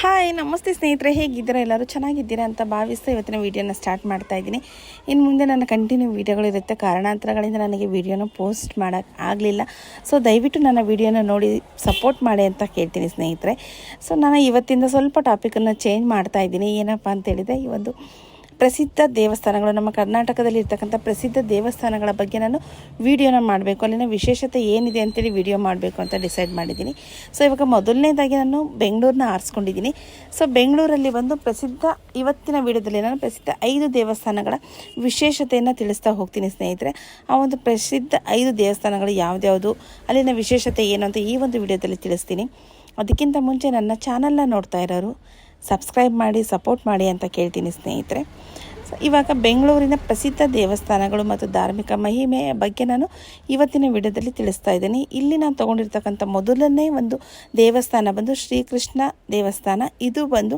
Hi ನಮಸ್ತೆ ಸ್ನೇಹಿತರೆ, ಹೇಗಿದ್ದೀರಾ? ಎಲ್ಲರೂ ಚೆನ್ನಾಗಿದ್ದೀರಾ ಅಂತ ಭಾವಿಸ್ತಾ ಇವತ್ತಿನ ವೀಡಿಯೋನ ಸ್ಟಾರ್ಟ್ ಮಾಡ್ತಾ ಇದ್ದೀನಿ. ಇನ್ನು ಮುಂದೆ ನನ್ನ ಕಂಟಿನ್ಯೂ ವೀಡಿಯೋಗಳು ಇರುತ್ತೆ. ಕಾರಣಾಂತರಗಳಿಂದ ನನಗೆ ವೀಡಿಯೋನ ಪೋಸ್ಟ್ ಮಾಡೋಕ್ಕೆ ಆಗಲಿಲ್ಲ. ಸೊ ದಯವಿಟ್ಟು ನನ್ನ ವೀಡಿಯೋನ ನೋಡಿ ಸಪೋರ್ಟ್ ಮಾಡಿ ಅಂತ ಕೇಳ್ತೀನಿ ಸ್ನೇಹಿತರೆ. ಸೊ ನಾನು ಇವತ್ತಿಂದ ಸ್ವಲ್ಪ ಟಾಪಿಕನ್ನು ಚೇಂಜ್ ಮಾಡ್ತಾ ಇದ್ದೀನಿ. ಏನಪ್ಪ ಅಂತೇಳಿದರೆ ಈ ಒಂದು ಪ್ರಸಿದ್ಧ ದೇವಸ್ಥಾನಗಳು, ನಮ್ಮ ಕರ್ನಾಟಕದಲ್ಲಿ ಇರ್ತಕ್ಕಂಥ ಪ್ರಸಿದ್ಧ ದೇವಸ್ಥಾನಗಳ ಬಗ್ಗೆ ನಾನು ವಿಡಿಯೋನ ಮಾಡಬೇಕು. ಅಲ್ಲಿನ ವಿಶೇಷತೆ ಏನಿದೆ ಅಂತೇಳಿ ವಿಡಿಯೋ ಮಾಡಬೇಕು ಅಂತ ಡಿಸೈಡ್ ಮಾಡಿದ್ದೀನಿ. ಸೊ ಇವಾಗ ಮೊದಲನೇದಾಗಿ ನಾನು ಬೆಂಗಳೂರನ್ನ ಆರಿಸ್ಕೊಂಡಿದ್ದೀನಿ. ಸೊ ಬೆಂಗಳೂರಲ್ಲಿ ಬಂದು ಪ್ರಸಿದ್ಧ, ಇವತ್ತಿನ ವಿಡಿಯೋದಲ್ಲಿ ನಾನು ಪ್ರಸಿದ್ಧ ಐದು ದೇವಸ್ಥಾನಗಳ ವಿಶೇಷತೆಯನ್ನು ತಿಳಿಸ್ತಾ ಹೋಗ್ತೀನಿ ಸ್ನೇಹಿತರೆ. ಆ ಒಂದು ಪ್ರಸಿದ್ಧ ಐದು ದೇವಸ್ಥಾನಗಳು ಯಾವುದ್ಯಾವುದು, ಅಲ್ಲಿನ ವಿಶೇಷತೆ ಏನು ಅಂತ ಈ ಒಂದು ವಿಡಿಯೋದಲ್ಲಿ ತಿಳಿಸ್ತೀನಿ. ಅದಕ್ಕಿಂತ ಮುಂಚೆ ನನ್ನ ಚಾನಲ್ನ ನೋಡ್ತಾ ಇರೋರು ಸಬ್ಸ್ಕ್ರೈಬ್ ಮಾಡಿ ಸಪೋರ್ಟ್ ಮಾಡಿ ಅಂತ ಕೇಳ್ತೀನಿ ಸ್ನೇಹಿತರೆ. ಸೊ, ಇವಾಗ ಬೆಂಗಳೂರಿನ ಪ್ರಸಿದ್ಧ ದೇವಸ್ಥಾನಗಳು ಮತ್ತು ಧಾರ್ಮಿಕ ಮಹಿಮೆಯ ಬಗ್ಗೆ ನಾನು ಇವತ್ತಿನ ವಿಡಿಯೋದಲ್ಲಿ ತಿಳಿಸ್ತಾ ಇದ್ದೀನಿ. ಇಲ್ಲಿ ನಾನು ತೊಗೊಂಡಿರ್ತಕ್ಕಂಥ ಮೊದಲನೇ ಒಂದು ದೇವಸ್ಥಾನ ಬಂದು ಶ್ರೀಕೃಷ್ಣ ದೇವಸ್ಥಾನ. ಇದು ಬಂದು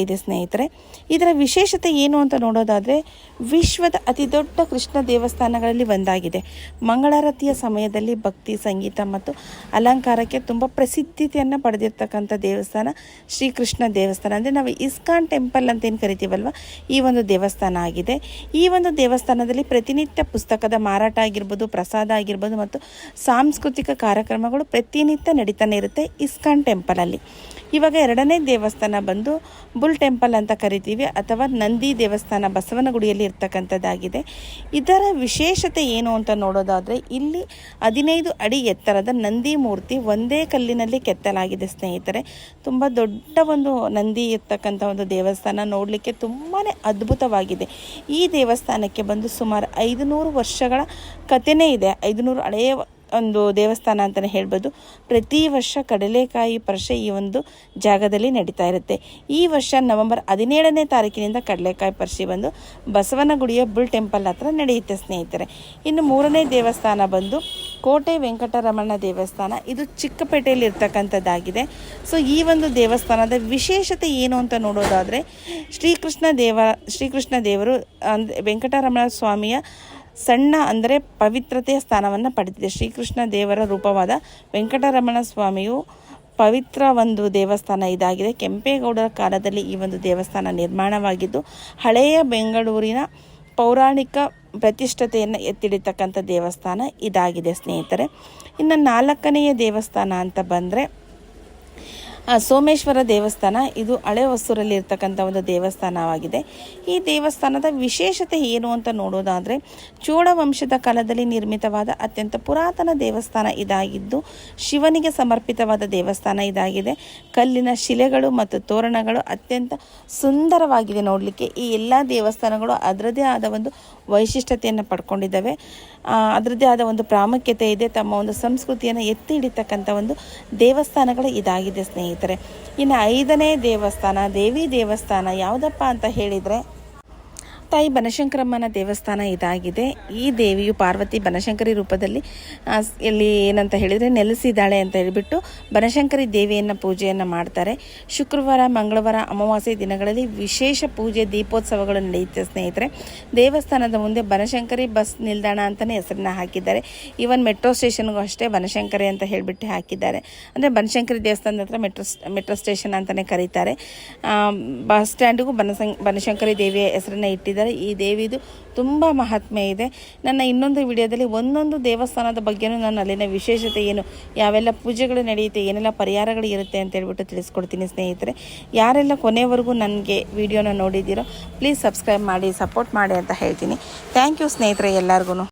ಇದೆ ಸ್ನೇಹಿತರೆ. ಇದರ ವಿಶೇಷತೆ ಏನು ಅಂತ ನೋಡೋದಾದರೆ, ವಿಶ್ವದ ಅತಿ ದೊಡ್ಡ ಕೃಷ್ಣ ದೇವಸ್ಥಾನಗಳಲ್ಲಿ ಒಂದಾಗಿದೆ. ಮಂಗಳಾರತಿಯ ಸಮಯದಲ್ಲಿ ಭಕ್ತಿ, ಸಂಗೀತ ಮತ್ತು ಅಲಂಕಾರಕ್ಕೆ ತುಂಬ ಪ್ರಸಿದ್ಧತೆಯನ್ನು ಪಡೆದಿರ್ತಕ್ಕಂಥ ದೇವಸ್ಥಾನ ಶ್ರೀಕೃಷ್ಣ ದೇವಸ್ಥಾನ. ಅಂದರೆ ನಾವು ಇಸ್ಕಾನ್ ಟೆಂಪಲ್ ಅಂತ ಏನು ಕರಿತೀವಲ್ವ? ಈ ಒಂದು ದೇವಸ್ಥಾನ ಆಗಿದೆ. ಈ ಒಂದು ದೇವಸ್ಥಾನದಲ್ಲಿ ಪ್ರತಿನಿತ್ಯ ಪುಸ್ತಕದ ಮಾರಾಟ ಆಗಿರ್ಬೋದು, ಪ್ರಸಾದ ಆಗಿರ್ಬೋದು ಮತ್ತು ಸಾಂಸ್ಕೃತಿಕ ಕಾರ್ಯಕ್ರಮಗಳು ಪ್ರತಿನಿತ್ಯ ನಡೀತಾನೆ ಇರುತ್ತೆ ಇಸ್ಕಾನ್ ಟೆಂಪಲಲ್ಲಿ ಇವಾಗ ಎರಡನೇ ದೇವಸ್ಥಾನ ಬಂದು ಬುಲ್ ಟೆಂಪಲ್ ಅಂತ ಕರಿತೀವಿ ಅಥವಾ ನಂದಿ ದೇವಸ್ಥಾನ ಬಸವನಗುಡಿಯಲ್ಲಿ ಇರ್ತಕ್ಕಂಥದ್ದಾಗಿದೆ. ಇದರ ವಿಶೇಷತೆ ಏನು ಅಂತ ನೋಡೋದಾದರೆ ಇಲ್ಲಿ ಹದಿನೈದು ಅಡಿ ಎತ್ತರದ ನಂದಿ ಮೂರ್ತಿ ಒಂದೇ ಕಲ್ಲಿನಲ್ಲಿ ಕೆತ್ತಲಾಗಿದೆ ಸ್ನೇಹಿತರೆ. ತುಂಬ ದೊಡ್ಡ ಒಂದು ನಂದಿ ಇರ್ತಕ್ಕಂಥ ಒಂದು ದೇವಸ್ಥಾನ ನೋಡಲಿಕ್ಕೆ ತುಂಬಾ ಅದ್ಭುತವಾಗಿದೆ. ಈ ದೇವಸ್ಥಾನಕ್ಕೆ ಬಂದು ಸುಮಾರು ಐದುನೂರು ವರ್ಷಗಳ ಕಥೆನೇ ಇದೆ. ಐದುನೂರು ಹಳೆಯ ಒಂದು ದೇವಸ್ಥಾನ ಅಂತಲೇ ಹೇಳ್ಬೋದು. ಪ್ರತಿ ವರ್ಷ ಕಡಲೆಕಾಯಿ ಪರಿಷೆ ಈ ಒಂದು ಜಾಗದಲ್ಲಿ ನಡೀತಾ ಇರುತ್ತೆ. ಈ ವರ್ಷ ನವೆಂಬರ್ ಹದಿನೇಳನೇ ತಾರೀಕಿನಿಂದ ಕಡಲೆಕಾಯಿ ಪರಿಷೆ ಬಂದು ಬಸವನಗುಡಿಯ ಬುಲ್ ಟೆಂಪಲ್ ಹತ್ರ ನಡೆಯುತ್ತೆ ಸ್ನೇಹಿತರೆ. ಇನ್ನು ಮೂರನೇ ದೇವಸ್ಥಾನ ಬಂದು ಕೋಟೆ ವೆಂಕಟರಮಣ ದೇವಸ್ಥಾನ. ಇದು ಚಿಕ್ಕಪೇಟೆಯಲ್ಲಿ ಇರ್ತಕ್ಕಂಥದ್ದಾಗಿದೆ. ಸೊ ಈ ಒಂದು ದೇವಸ್ಥಾನದ ವಿಶೇಷತೆ ಏನು ಅಂತ ನೋಡೋದಾದರೆ ಶ್ರೀಕೃಷ್ಣ ದೇವ, ಶ್ರೀಕೃಷ್ಣ ದೇವರು ಅಂದರೆ ವೆಂಕಟರಮಣ ಸ್ವಾಮಿಯ ಸಣ್ಣ ಅಂದರೆ ಪವಿತ್ರತೆಯ ಸ್ಥಾನವನ್ನು ಪಡೆದಿದೆ. ಶ್ರೀಕೃಷ್ಣ ದೇವರ ರೂಪವಾದ ವೆಂಕಟರಮಣ ಸ್ವಾಮಿಯು ಪವಿತ್ರ ಒಂದು ದೇವಸ್ಥಾನ ಇದಾಗಿದೆ. ಕೆಂಪೇಗೌಡರ ಕಾಲದಲ್ಲಿ ಈ ಒಂದು ದೇವಸ್ಥಾನ ನಿರ್ಮಾಣವಾಗಿದ್ದು, ಹಳೆಯ ಬೆಂಗಳೂರಿನ ಪೌರಾಣಿಕ ಪ್ರತಿಷ್ಠತೆಯನ್ನು ಎತ್ತಿಡಿತಕ್ಕಂಥ ದೇವಸ್ಥಾನ ಇದಾಗಿದೆ ಸ್ನೇಹಿತರೆ. ಇನ್ನು ನಾಲ್ಕನೆಯ ದೇವಸ್ಥಾನ ಅಂತ ಬಂದರೆ ಸೋಮೇಶ್ವರ ದೇವಸ್ಥಾನ, ಇದು ಹಳೆ ಹೊಸೂರಲ್ಲಿ ಇರ್ತಕ್ಕಂಥ ಒಂದು ದೇವಸ್ಥಾನವಾಗಿದೆ. ಈ ದೇವಸ್ಥಾನದ ವಿಶೇಷತೆ ಏನು ಅಂತ ನೋಡೋದಾದರೆ ಚೋಳ ವಂಶದ ಕಾಲದಲ್ಲಿ ನಿರ್ಮಿತವಾದ ಅತ್ಯಂತ ಪುರಾತನ ದೇವಸ್ಥಾನ ಇದಾಗಿದ್ದು, ಶಿವನಿಗೆ ಸಮರ್ಪಿತವಾದ ದೇವಸ್ಥಾನ ಇದಾಗಿದೆ. ಕಲ್ಲಿನ ಶಿಲೆಗಳು ಮತ್ತು ತೋರಣಗಳು ಅತ್ಯಂತ ಸುಂದರವಾಗಿದೆ ನೋಡಲಿಕ್ಕೆ. ಈ ಎಲ್ಲ ದೇವಸ್ಥಾನಗಳು ಅದರದೇ ಆದ ಒಂದು ವೈಶಿಷ್ಟ್ಯತೆಯನ್ನು ಪಡ್ಕೊಂಡಿದ್ದಾವೆ. ಅದರದೇ ಅದರದ್ದೇ ಆದ ಒಂದು ಪ್ರಾಮುಖ್ಯತೆ ಇದೆ. ತಮ್ಮ ಒಂದು ಸಂಸ್ಕೃತಿಯನ್ನು ಎತ್ತಿ ಹಿಡಿತಕ್ಕಂಥ ಒಂದು ದೇವಸ್ಥಾನಗಳು ಇದಾಗಿದೆ, ಸ್ನೇಹಿತರೆ. ಇನ್ನು ಐದನೇ ದೇವಸ್ಥಾನ ದೇವಿ ದೇವಸ್ಥಾನ ಯಾವುದಪ್ಪ ಅಂತ ಹೇಳಿದರೆ ತಾಯಿ ಬನಶಂಕರಮ್ಮನ ದೇವಸ್ಥಾನ ಇದಾಗಿದೆ. ಈ ದೇವಿಯು ಪಾರ್ವತಿ ಬನಶಂಕರಿ ರೂಪದಲ್ಲಿ ಇಲ್ಲಿ ಏನಂತ ಹೇಳಿದರೆ ನೆಲೆಸಿದ್ದಾಳೆ ಅಂತ ಹೇಳಿಬಿಟ್ಟು ಬನಶಂಕರಿ ದೇವಿಯನ್ನು ಪೂಜೆಯನ್ನು ಮಾಡ್ತಾರೆ. ಶುಕ್ರವಾರ, ಮಂಗಳವಾರ, ಅಮಾವಾಸ್ಯೆ ದಿನಗಳಲ್ಲಿ ವಿಶೇಷ ಪೂಜೆ ದೀಪೋತ್ಸವಗಳು ನಡೆಯುತ್ತೆ ಸ್ನೇಹಿತರೆ. ದೇವಸ್ಥಾನದ ಮುಂದೆ ಬನಶಂಕರಿ ಬಸ್ ನಿಲ್ದಾಣ ಅಂತಲೇ ಹೆಸರನ್ನ ಹಾಕಿದ್ದಾರೆ. ಈವನ್ ಮೆಟ್ರೋ ಸ್ಟೇಷನ್ಗೂ ಅಷ್ಟೇ ಬನಶಂಕರಿ ಅಂತ ಹೇಳಿಬಿಟ್ಟು ಹಾಕಿದ್ದಾರೆ. ಅಂದರೆ ಬನಶಂಕರಿ ದೇವಸ್ಥಾನದ ಹತ್ರ ಮೆಟ್ರೋ ಮೆಟ್ರೋ ಸ್ಟೇಷನ್ ಅಂತಲೇ ಕರೀತಾರೆ. ಬಸ್ ಸ್ಟ್ಯಾಂಡಿಗೂ ಬನಶಂ ಬನಶಂಕರಿ ದೇವಿಯ ಹೆಸರನ್ನ ಇಟ್ಟಿದ್ದಾರೆ. ಈ ದೇವಿದು ತುಂಬ ಮಹಾತ್ಮೆ ಇದೆ. ನನ್ನ ಇನ್ನೊಂದು ವಿಡಿಯೋದಲ್ಲಿ ಒಂದೊಂದು ದೇವಸ್ಥಾನದ ಬಗ್ಗೆನೂ ನಾನು ಅಲ್ಲಿನ ವಿಶೇಷತೆ ಏನು, ಯಾವೆಲ್ಲ ಪೂಜೆಗಳು ನಡೆಯುತ್ತೆ, ಏನೆಲ್ಲ ಪರಿಹಾರಗಳು ಇರುತ್ತೆ ಅಂತ ಹೇಳ್ಬಿಟ್ಟು ತಿಳಿಸ್ಕೊಡ್ತೀನಿ ಸ್ನೇಹಿತರೆ. ಯಾರೆಲ್ಲ ಕೊನೆವರೆಗೂ ನನಗೆ ವಿಡಿಯೋನ ನೋಡಿದ್ದೀರೋ ಪ್ಲೀಸ್ ಸಬ್ಸ್ಕ್ರೈಬ್ ಮಾಡಿ ಸಪೋರ್ಟ್ ಮಾಡಿ ಅಂತ ಹೇಳ್ತೀನಿ. ಥ್ಯಾಂಕ್ ಯು ಸ್ನೇಹಿತರೆ ಎಲ್ಲರಿಗೂ